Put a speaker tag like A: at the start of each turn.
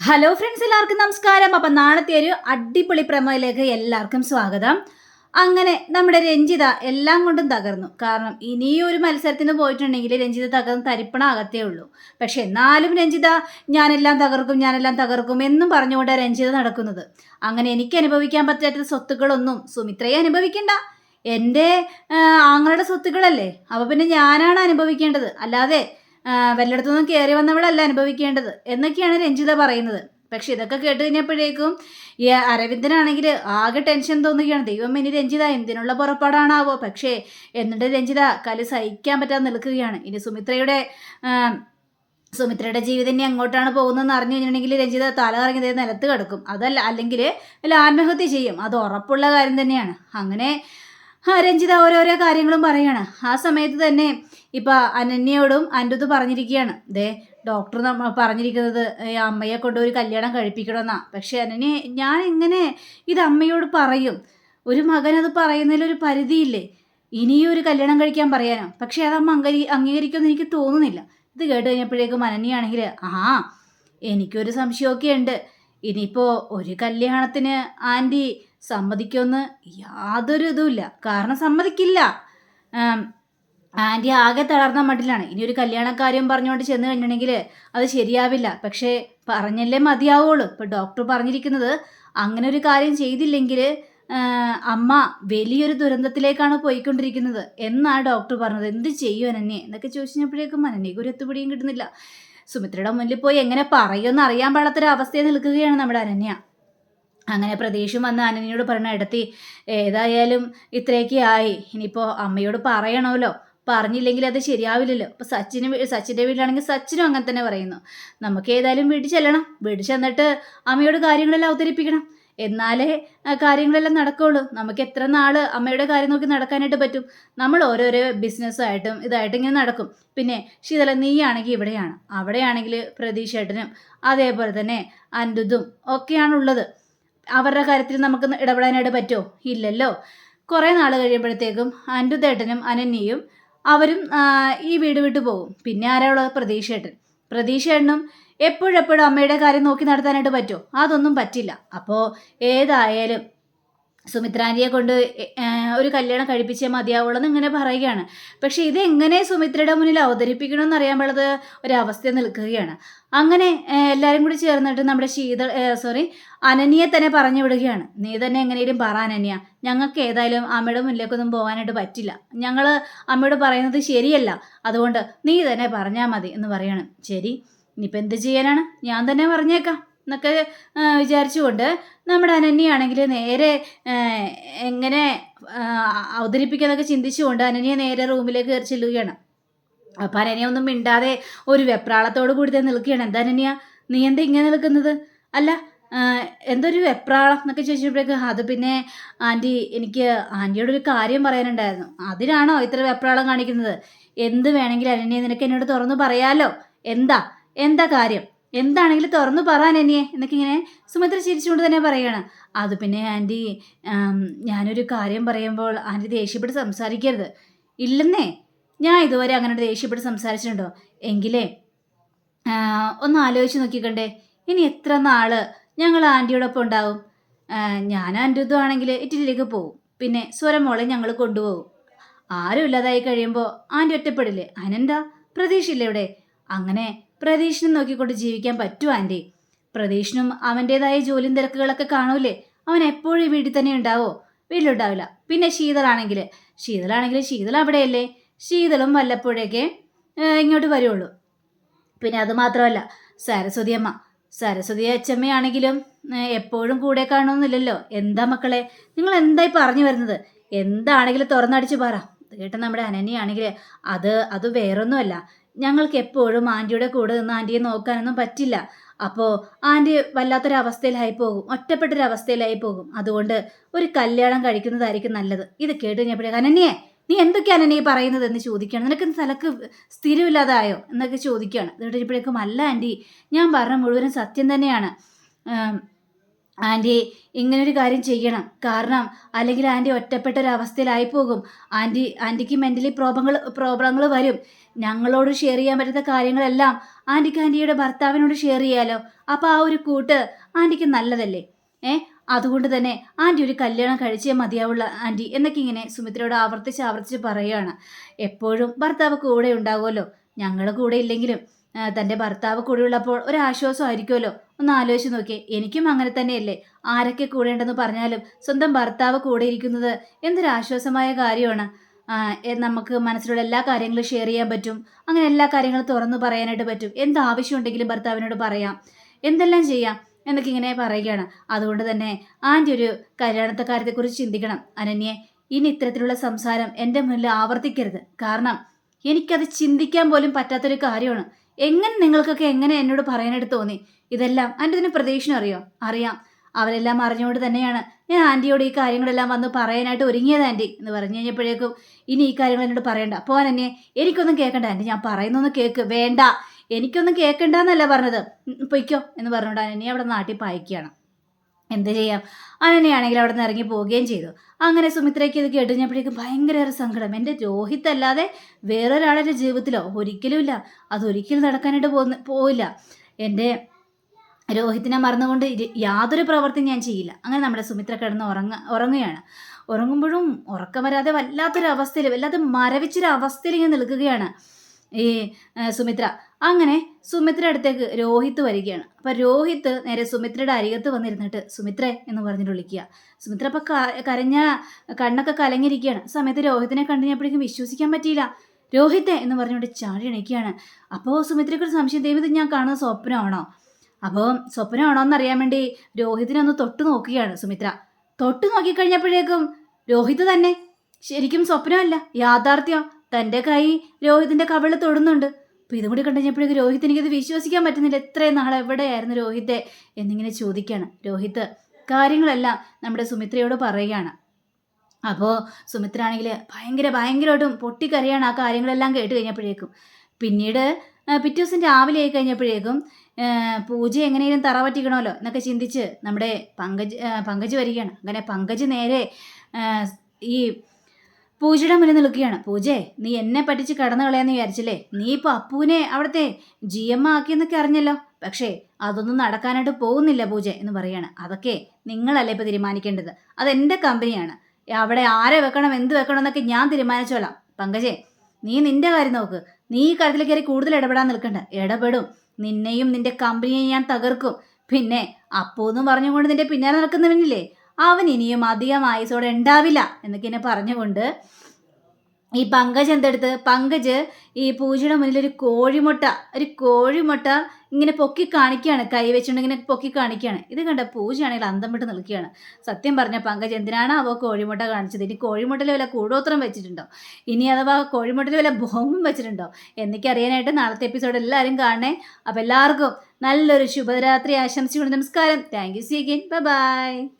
A: Hello friends എല്ലാവർക്കും നമസ്കാരം. അപ്പം നാളത്തെ ഒരു അടിപൊളി പ്രമേയിലേക്ക് എല്ലാവർക്കും സ്വാഗതം. അങ്ങനെ നമ്മുടെ രഞ്ജിത എല്ലാം കൊണ്ടും തകർന്നു. കാരണം ഇനിയും ഒരു മത്സരത്തിന് പോയിട്ടുണ്ടെങ്കിൽ രഞ്ജിത തകർന്ന് തരിപ്പണാകത്തേ ഉള്ളൂ. പക്ഷെ എന്നാലും രഞ്ജിത ഞാനെല്ലാം തകർക്കും ഞാനെല്ലാം തകർക്കും എന്നും പറഞ്ഞുകൊണ്ട് രഞ്ജിത നടക്കുന്നത്. അങ്ങനെ എനിക്ക് അനുഭവിക്കാൻ പറ്റാത്ത സ്വത്തുക്കളൊന്നും സുമിത്രയെ അനുഭവിക്കണ്ട. എന്റെ ആങ്ങളുടെ സ്വത്തുക്കളല്ലേ? അപ്പോൾ പിന്നെ ഞാനാണ് അനുഭവിക്കേണ്ടത്. അല്ലാതെ ആ, വല്ലയിടത്തുനിന്നും കയറി വന്നവളല്ല അനുഭവിക്കേണ്ടത് എന്നൊക്കെയാണ് രഞ്ജിത പറയുന്നത്. പക്ഷെ ഇതൊക്കെ കേട്ട് കഴിഞ്ഞപ്പോഴേക്കും ഈ അരവിന്ദനാണെങ്കിൽ ആകെ ടെൻഷൻ തോന്നുകയാണ്. ദൈവം ഇനി രഞ്ജിത എന്തിനുള്ള പുറപ്പാടാണാവോ? പക്ഷേ എന്നിട്ട് രഞ്ജിത കലി സഹിക്കാൻ പറ്റാതെ നിൽക്കുകയാണ്. ഇനി സുമിത്രയുടെ സുമിത്രയുടെ ജീവിതം ഇനി എങ്ങോട്ടാണ് പോകുന്നതെന്ന് അറിഞ്ഞു കഴിഞ്ഞിട്ടുണ്ടെങ്കിൽ രഞ്ജിത തല കറങ്ങി നിലത്ത് കിടക്കും. അതല്ല അല്ലെങ്കിൽ ആത്മഹത്യ ചെയ്യും. അത് ഉറപ്പുള്ള കാര്യം തന്നെയാണ്. അങ്ങനെ രഞ്ജിത ഓരോരോ കാര്യങ്ങളും പറയാണ്. ആ സമയത്ത് തന്നെ ഇപ്പം അനന്യയോടും അന്റത് പറഞ്ഞിരിക്കുകയാണ്. ദേ ഡോക്ടർ നമ്മ പറഞ്ഞിരിക്കുന്നത് അമ്മയെ കൊണ്ട് ഒരു കല്യാണം കഴിപ്പിക്കണമെന്നാ. പക്ഷെ അനന്യ ഞാൻ എങ്ങനെ ഇത് അമ്മയോട് പറയും. ഒരു മകൻ അത് പറയുന്നതിൽ ഒരു പരിധിയില്ലേ? ഇനിയും ഒരു കല്യാണം കഴിക്കാൻ പറയാനോ? പക്ഷെ അത് അമ്മ അംഗീ അംഗീകരിക്കുമെന്ന് എനിക്ക് തോന്നുന്നില്ല. ഇത് കേട്ട് കഴിഞ്ഞപ്പോഴേക്കും അനന്യാണെങ്കിൽ ആ എനിക്കൊരു സംശയമൊക്കെ ഉണ്ട് ഇനിയിപ്പോൾ ഒരു കല്യാണത്തിന് ആന്റി സമ്മതിക്കുമെന്ന് യാതൊരു ഇതുമില്ല. കാരണം സമ്മതിക്കില്ല. ആന്റി ആകെ തളർന്ന മട്ടിലാണ്. ഇനി ഒരു കല്യാണക്കാര്യം പറഞ്ഞുകൊണ്ട് ചെന്ന് കഴിഞ്ഞിട്ടുണ്ടെങ്കിൽ അത് ശരിയാവില്ല. പക്ഷേ പറഞ്ഞല്ലേ മതിയാവുള്ളൂ. ഇപ്പം ഡോക്ടർ പറഞ്ഞിരിക്കുന്നത് അങ്ങനെ ഒരു കാര്യം ചെയ്തില്ലെങ്കിൽ അമ്മ വലിയൊരു ദുരന്തത്തിലേക്കാണ് പോയിക്കൊണ്ടിരിക്കുന്നത് എന്നാണ് ഡോക്ടർ പറഞ്ഞത്. എന്ത് ചെയ്യും അനന്യെ? എന്നൊക്കെ ചോദിച്ചപ്പോഴേക്കും അനന്യക്ക് ഒരു എത്തുപിടിയും കിട്ടുന്നില്ല. സുമിത്രയുടെ മുന്നിൽ പോയി എങ്ങനെ പറയുമെന്ന് അറിയാൻ പാടാത്തൊരു അവസ്ഥയിൽ നിൽക്കുകയാണ് നമ്മുടെ അനന്യ. അങ്ങനെ പ്രതീക്ഷയും വന്ന് അനനിയോട് പറഞ്ഞ ഇടത്തി ഏതായാലും ഇത്രയൊക്കെ ആയി. ഇനിയിപ്പോൾ അമ്മയോട് പറയണമല്ലോ പറഞ്ഞില്ലെങ്കിൽ അത് ശരിയാവില്ലല്ലോ. അപ്പോൾ സച്ചിന് സച്ചിന്റെ വീട്ടിലാണെങ്കിൽ സച്ചിനും അങ്ങനെ തന്നെ പറയുന്നു. നമുക്ക് ഏതായാലും വീട്ടിൽ ചെല്ലണം. വീട്ടിൽ ചെന്നിട്ട് അമ്മയോട് കാര്യങ്ങളെല്ലാം അവതരിപ്പിക്കണം. എന്നാലേ കാര്യങ്ങളെല്ലാം നടക്കുള്ളൂ. നമുക്ക് എത്ര നാൾ അമ്മയുടെ കാര്യം നോക്കി നടക്കാനായിട്ട് പറ്റും? നമ്മൾ ഓരോരോ ബിസിനസ്സായിട്ടും ഇതായിട്ടും ഇങ്ങനെ നടക്കും. പിന്നെ ശീതല നീയാണെങ്കിൽ ഇവിടെയാണ്. അവിടെയാണെങ്കിൽ പ്രതീക്ഷേട്ടനും അതേപോലെ തന്നെ അൻഡുതും ഒക്കെയാണുള്ളത്. അവരുടെ കാര്യത്തിൽ നമുക്ക് ഇടപെടാനായിട്ട് പറ്റുമോ ഇല്ലല്ലോ. കുറേ നാൾ കഴിയുമ്പോഴത്തേക്കും അൻഡുതേട്ടനും അനന്യയും അവരും ഈ വീട് വിട്ടു പോകും. പിന്നെ ആരാ ഉള്ളത് പ്രതീക്ഷേട്ടൻ പ്രതീക്ഷേട്ടനും എപ്പോഴെപ്പോഴും അമ്മയുടെ കാര്യം നോക്കി നടത്താനായിട്ട് പറ്റുമോ അതൊന്നും പറ്റില്ല. അപ്പോൾ ഏതായാലും സുമിത്രാന്റിയെ കൊണ്ട് ഒരു കല്യാണം കഴിപ്പിച്ചേ മതിയാവുള്ളൂ എന്ന് ഇങ്ങനെ പറയുകയാണ്. പക്ഷെ ഇത് എങ്ങനെ സുമിത്രയുടെ മുന്നിൽ അവതരിപ്പിക്കണമെന്ന് അറിയാൻ പാടത് ഒരവസ്ഥ നിൽക്കുകയാണ്. അങ്ങനെ എല്ലാവരും കൂടി ചേർന്നിട്ട് നമ്മുടെ ശീത സോറി അനന്യെ തന്നെ പറഞ്ഞു വിടുകയാണ്. നീ തന്നെ എങ്ങനെയും പറ അനന്യ. ഞങ്ങൾക്ക് ഏതായാലും അമ്മയുടെ മുന്നിലേക്കൊന്നും പോകാനായിട്ട് പറ്റില്ല. ഞങ്ങൾ അമ്മയോട് പറയുന്നത് ശരിയല്ല. അതുകൊണ്ട് നീ തന്നെ പറഞ്ഞാൽ മതി എന്ന് പറയണം. ശരി ഇനിയിപ്പോൾ എന്ത് ചെയ്യാനാണ്? ഞാൻ തന്നെ പറഞ്ഞേക്കാം. എന്നൊക്കെ വിചാരിച്ചുകൊണ്ട് നമ്മുടെ അനന്യയാണെങ്കിൽ നേരെ എങ്ങനെ അവതരിപ്പിക്കാന്നൊക്കെ ചിന്തിച്ചുകൊണ്ട് അനന്യ നേരെ റൂമിലേക്ക് കയറി ചെല്ലുകയാണ്. അപ്പം അനന്യ ഒന്നും മിണ്ടാതെ ഒരു വെപ്രാളത്തോട് കൂടി തന്നെ നിൽക്കുകയാണ്. എന്താ അനന്യ? നീ എന്താ ഇങ്ങനെ നിൽക്കുന്നത്? അല്ല എന്തൊരു വെപ്രാളം എന്നൊക്കെ ചോദിച്ചപ്പോഴേക്ക് അത് പിന്നെ ആന്റി എനിക്ക് ആന്റിയോട് ഒരു കാര്യം പറയാനുണ്ടായിരുന്നു. അതിനാണോ ഇത്ര വെപ്രാളം കാണിക്കുന്നത്? എന്ത് വേണമെങ്കിലും അനന്യ നിനക്ക് എന്നോട് തുറന്നു പറയാലോ? എന്താ? എന്താ കാര്യം? എന്താണെങ്കിലും തുറന്നു പറയാൻ അനന്യെ. എന്നൊക്കെ ഇങ്ങനെ സുമിത്ര ചിരിച്ചുകൊണ്ട് തന്നെ പറയുകയാണ്. അത് പിന്നെ ആന്റി ഞാനൊരു കാര്യം പറയുമ്പോൾ ആന്റി ദേഷ്യപ്പെട്ട് സംസാരിക്കരുത്. ഇല്ലെന്നേ ഞാൻ ഇതുവരെ അങ്ങനെ ദേഷ്യപ്പെട്ട് സംസാരിച്ചിട്ടുണ്ടോ? എങ്കിലേ ഒന്ന് ആലോചിച്ച് നോക്കിക്കണ്ടേ. ഇനി എത്ര നാൾ ഞങ്ങൾ ആന്റിയോടൊപ്പം ഉണ്ടാവും? ഞാൻ ആന്റി ആണെങ്കിൽ ഇറ്റലിയിലേക്ക് പോകും പിന്നെ സ്വരമോളെ ഞങ്ങൾ കൊണ്ടുപോകും ആരും ഇല്ലാതായി കഴിയുമ്പോൾ ആന്റി ഒറ്റപ്പെടില്ലേ? അതിനെന്താ പ്രതീക്ഷയില്ലേ ഇവിടെ? അങ്ങനെ പ്രതീക്ഷനെ നോക്കിക്കൊണ്ട് ജീവിക്കാൻ പറ്റുമോ ആന്റി പ്രതീക്ഷനും അവന്റേതായ ജോലിയും തിരക്കുകളൊക്കെ കാണൂലേ? അവൻ എപ്പോഴും വീട്ടിൽ തന്നെ ഉണ്ടാവോ? വീട്ടിലുണ്ടാവില്ല. പിന്നെ ശീതളാണെങ്കിൽ ശീതളാണെങ്കിൽ ശീതൾ അവിടെയല്ലേ? ശീതളും വല്ലപ്പോഴൊക്കെ ഇങ്ങോട്ട് വരുള്ളൂ. പിന്നെ അത് മാത്രമല്ല സരസ്വതി അമ്മ. സരസ്വതി അച്ചമ്മയാണെങ്കിലും എപ്പോഴും കൂടെ കാണുമെന്നില്ലല്ലോ എന്താ മക്കളെ? നിങ്ങൾ എന്തായി പറഞ്ഞു വരുന്നത്? എന്താണെങ്കിലും തുറന്നടിച്ച് പറ. കേട്ട നമ്മുടെ അനനിയാണെങ്കിൽ അത് അത് വേറൊന്നുമല്ല. ഞങ്ങൾക്ക് എപ്പോഴും ആന്റിയുടെ കൂടെ നിന്ന് ആന്റിയെ നോക്കാനൊന്നും പറ്റില്ല. അപ്പോൾ ആന്റി വല്ലാത്തൊരവസ്ഥയിലായി പോകും. ഒറ്റപ്പെട്ടൊരവസ്ഥയിലായി പോകും. അതുകൊണ്ട് ഒരു കല്യാണം കഴിക്കുന്നതായിരിക്കും നല്ലത്. ഇത് കേട്ട് കഴിഞ്ഞപ്പോഴേ അനന്യേ നീ എന്തൊക്കെയാണ് അനന്യ പറയുന്നത്? എന്ന് ചോദിക്കുകയാണ്. നിനക്ക് സ്ഥലക്ക് സ്ഥിരമില്ലാതായോ? എന്നൊക്കെ ചോദിക്കുകയാണ്. ഇത് ഇപ്പോഴേക്കും അല്ല ആന്റി ഞാൻ പറഞ്ഞ മുഴുവനും സത്യം തന്നെയാണ്. ആന്റി ഇങ്ങനൊരു കാര്യം ചെയ്യണം. കാരണം അല്ലെങ്കിൽ ആന്റി ഒറ്റപ്പെട്ട ഒരു അവസ്ഥയിലായി പോകും ആന്റി ആന്റിക്ക് മെന്റലി പ്രോബ്ലങ്ങൾ പ്രോബ്ലങ്ങൾ വരും. ഞങ്ങളോട് ഷെയർ ചെയ്യാൻ പറ്റുന്ന കാര്യങ്ങളെല്ലാം ആന്റിക്ക് ആന്റിയുടെ ഭർത്താവിനോട് ഷെയർ ചെയ്യാലോ? അപ്പോൾ ആ ഒരു കൂട്ട് ആന്റിക്ക് നല്ലതല്ലേ? ഏ? അതുകൊണ്ട് തന്നെ ആന്റി ഒരു കല്യാണം കഴിച്ചേ മതിയാവുള്ള ആന്റി എന്നൊക്കെ ഇങ്ങനെ സുമിത്രയോട് ആവർത്തിച്ച് ആവർത്തിച്ച് പറയുകയാണ്. എപ്പോഴും ഭർത്താവ് കൂടെ ഉണ്ടാകുമല്ലോ ഞങ്ങളുടെ കൂടെ ഇല്ലെങ്കിലും. തന്റെ ഭർത്താവ് കൂടെയുള്ളപ്പോൾ ഒരു ആയിരിക്കുമല്ലോ ഒന്ന് ആലോചിച്ച് നോക്കിയേ. എനിക്കും അങ്ങനെ തന്നെയല്ലേ. ആരൊക്കെ കൂടെയുണ്ടെന്ന് പറഞ്ഞാലും സ്വന്തം ഭർത്താവ് കൂടെ ഇരിക്കുന്നത് എന്തൊരാശ്വാസമായ കാര്യമാണ്. നമുക്ക് മനസ്സിലുള്ള എല്ലാ കാര്യങ്ങളും ഷെയർ ചെയ്യാൻ പറ്റും. അങ്ങനെ എല്ലാ കാര്യങ്ങളും തുറന്നു പറയാനായിട്ട് പറ്റും. എന്ത് ആവശ്യമുണ്ടെങ്കിലും ഭർത്താവിനോട് പറയാം. എന്തെല്ലാം ചെയ്യാം എന്നൊക്കെ ഇങ്ങനെ പറയുകയാണ്. അതുകൊണ്ട് തന്നെ ആന്റെ ഒരു കല്യാണത്തെ കാര്യത്തെക്കുറിച്ച് ചിന്തിക്കണം. അനന്യെ ഇനി ഇത്തരത്തിലുള്ള സംസാരം എന്റെ മുന്നിൽ ആവർത്തിക്കരുത്. കാരണം എനിക്കത് ചിന്തിക്കാൻ പോലും പറ്റാത്തൊരു കാര്യമാണ്. എങ്ങനെ നിങ്ങൾക്കൊക്കെ എങ്ങനെ എന്നോട് പറയാനായിട്ട് തോന്നി? ഇതെല്ലാം എന്റെ ഇതിന് പ്രതീക്ഷ അറിയോ? അറിയാം. അവരെല്ലാം അറിഞ്ഞുകൊണ്ട് തന്നെയാണ് ഞാൻ ആന്റിയോട് ഈ കാര്യങ്ങളെല്ലാം വന്ന് പറയാനായിട്ട് ഒരുങ്ങിയത് ആന്റി എന്ന് പറഞ്ഞു കഴിഞ്ഞപ്പോഴേക്കും ഇനി ഈ കാര്യങ്ങൾ എന്നോട് പറയണ്ട. എന്നെ എനിക്കൊന്നും കേൾക്കണ്ട. ആന്റി ഞാൻ പറയുന്നൊന്ന് കേൾക്ക് വേണ്ട. എനിക്കൊന്നും കേൾക്കണ്ടെന്നല്ല പറഞ്ഞത്. പൊയ്ക്കോ എന്ന് പറഞ്ഞുകൊണ്ട് അനന്യ അവിടെ നാട്ടിൽ പായിക്കുകയാണ്. എന്ത് ചെയ്യാം? അനനയാണെങ്കിൽ അവിടെ നിന്ന് ഇറങ്ങി പോവുകയും ചെയ്തു. അങ്ങനെ സുമിത്രയ്ക്ക് ഇത് കേട്ടുകഴിഞ്ഞപ്പോഴേക്കും ഭയങ്കര സങ്കടം. എന്റെ രോഹിത് അല്ലാതെ വേറൊരാളുടെ ജീവിതത്തിലോ ഒരിക്കലുമില്ല. അതൊരിക്കലും നടക്കാനായിട്ട് പോകുന്ന പോവില്ല. എന്റെ രോഹിത്തിനെ മറന്നുകൊണ്ട് യാതൊരു പ്രവൃത്തിയും ഞാൻ ചെയ്യില്ല. അങ്ങനെ നമ്മുടെ സുമിത്ര കിടന്ന് ഉറങ്ങ ഉറങ്ങുകയാണ്. ഉറങ്ങുമ്പോഴും ഉറക്കം വരാതെ വല്ലാത്തൊരവസ്ഥയിൽ വല്ലാതെ മരവിച്ചൊരവസ്ഥയിൽ ഇങ്ങനെ നിൽക്കുകയാണ് ഈ സുമിത്ര. അങ്ങനെ സുമിത്രയുടെ അടുത്തേക്ക് രോഹിത്ത് വരികയാണ്. അപ്പം രോഹിത്ത് നേരെ സുമിത്രയുടെ അരികത്ത് വന്നിരുന്നിട്ട് സുമിത്രേ എന്ന് പറഞ്ഞിട്ട് വിളിക്കുക. സുമിത്ര അപ്പം കരഞ്ഞ കണ്ണൊക്കെ കലങ്ങിയിരിക്കുകയാണ്. സമയത്ത് രോഹിത്തിനെ കണ്ടുകഴിഞ്ഞപ്പോഴേക്കും വിശ്വസിക്കാൻ പറ്റിയില്ല. രോഹിത്തെ എന്ന് പറഞ്ഞുകൊണ്ട് ചാടി എണീക്കുകയാണ്. അപ്പോൾ സുമിത്രയ്ക്ക് ഒരു സംശയം ദൈവം ഇത് ഞാൻ കാണുന്ന സ്വപ്നമാണോ? അപ്പോൾ സ്വപ്നമാണോ എന്നറിയാൻ വേണ്ടി രോഹിത്തിനെ ഒന്ന് തൊട്ട് നോക്കുകയാണ് സുമിത്ര. തൊട്ട് നോക്കിക്കഴിഞ്ഞപ്പോഴേക്കും രോഹിത് തന്നെ. ശരിക്കും സ്വപ്നമല്ല യാഥാർത്ഥ്യം. തന്റെ കൈ രോഹിതിന്റെ കവിൾ തൊടുന്നുണ്ട്. അപ്പോൾ കൂടി കണ്ടുകഴിഞ്ഞപ്പോഴേക്കും രോഹിത് എനിക്കത് വിശ്വസിക്കാൻ പറ്റുന്നില്ല. എത്രയും നാളെ എവിടെയായിരുന്നു രോഹിത്തെ എന്നിങ്ങനെ ചോദിക്കുകയാണ് രോഹിത് കാര്യങ്ങളെല്ലാം നമ്മുടെ സുമിത്രയോട് പറയുകയാണ്. അപ്പോൾ സുമിത്ര ആണെങ്കിൽ ഭയങ്കര ഭയങ്കരമായിട്ടും പൊട്ടിക്കറിയാണ് ആ കാര്യങ്ങളെല്ലാം കേട്ട് കഴിഞ്ഞപ്പോഴേക്കും. പിന്നീട് പിറ്റേ ദിവസം രാവിലെ ആയി കഴിഞ്ഞപ്പോഴേക്കും പൂജ എങ്ങനെയും തറ പറ്റിക്കണമല്ലോ എന്നൊക്കെ ചിന്തിച്ച് നമ്മുടെ പങ്കജ് പങ്കജ് വരികയാണ്. അങ്ങനെ പങ്കജ് നേരെ ഈ പൂജയുടെ മുന്നിൽ നിൽക്കുകയാണ്. പൂജേ നീ എന്നെ പറ്റിച്ച് കടന്നു കളയാന്ന് വിചാരിച്ചില്ലേ? നീ ഇപ്പോൾ അപ്പൂനെ അവിടുത്തെ ജി എം ആക്കിയെന്നൊക്കെ അറിഞ്ഞല്ലോ. പക്ഷേ അതൊന്നും നടക്കാനായിട്ട് പോകുന്നില്ല പൂജ എന്ന് പറയാണ്. അതൊക്കെ നിങ്ങളല്ലേ ഇപ്പോൾ തീരുമാനിക്കേണ്ടത്? അതെന്റെ കമ്പനിയാണ്. അവിടെ ആരെ വെക്കണം എന്ത് വെക്കണം എന്നൊക്കെ ഞാൻ തീരുമാനിച്ചോളാം. പങ്കജേ നീ നിന്റെ കാര്യം നോക്ക്. നീ ഈ കാര്യത്തിൽ കയറി കൂടുതൽ ഇടപെടാൻ നിൽക്കണ്ട. ഇടപെടും. നിന്നെയും നിന്റെ കമ്പനിയെയും ഞാൻ തകർക്കും. പിന്നെ അപ്പൂന്നും പറഞ്ഞുകൊണ്ട് നിന്റെ പിന്നാലെ നടക്കുന്നവനില്ലേ? അവൻ ഇനിയും അധികം ആയുസോടെ ഉണ്ടാവില്ല എന്നൊക്കെ എന്നെ പറഞ്ഞുകൊണ്ട് ഈ പങ്കജ് എന്തെടുത്ത്? പങ്കജ് ഈ പൂജയുടെ മുന്നിൽ ഒരു കോഴിമുട്ട ഒരു കോഴിമുട്ട ഇങ്ങനെ പൊക്കി കാണിക്കുകയാണ് കൈ വെച്ചുകൊണ്ട് ഇങ്ങനെ പൊക്കി കാണിക്കുകയാണ്. ഇത് കണ്ട പൂജയാണെങ്കിൽ അന്തം വിട്ട് നിൽക്കുകയാണ്. സത്യം പറഞ്ഞ പങ്കജ് എന്തിനാണ് അവ കോഴിമുട്ട കാണിച്ചത്? ഇനി കോഴിമുട്ടയിൽ വല്ല കൂടോത്രം വെച്ചിട്ടുണ്ടോ? ഇനി അഥവാ കോഴിമുട്ടയിൽ വല്ല ബോംബും വെച്ചിട്ടുണ്ടോ? എന്നൊക്കെ അറിയാനായിട്ട് നാളത്തെ എപ്പിസോഡ് എല്ലാവരും കാണണേ. അപ്പോൾ എല്ലാവർക്കും നല്ലൊരു ശുഭരാത്രി ആശംസിച്ചുകൊണ്ട് നമസ്കാരം. Thank you see again bye bye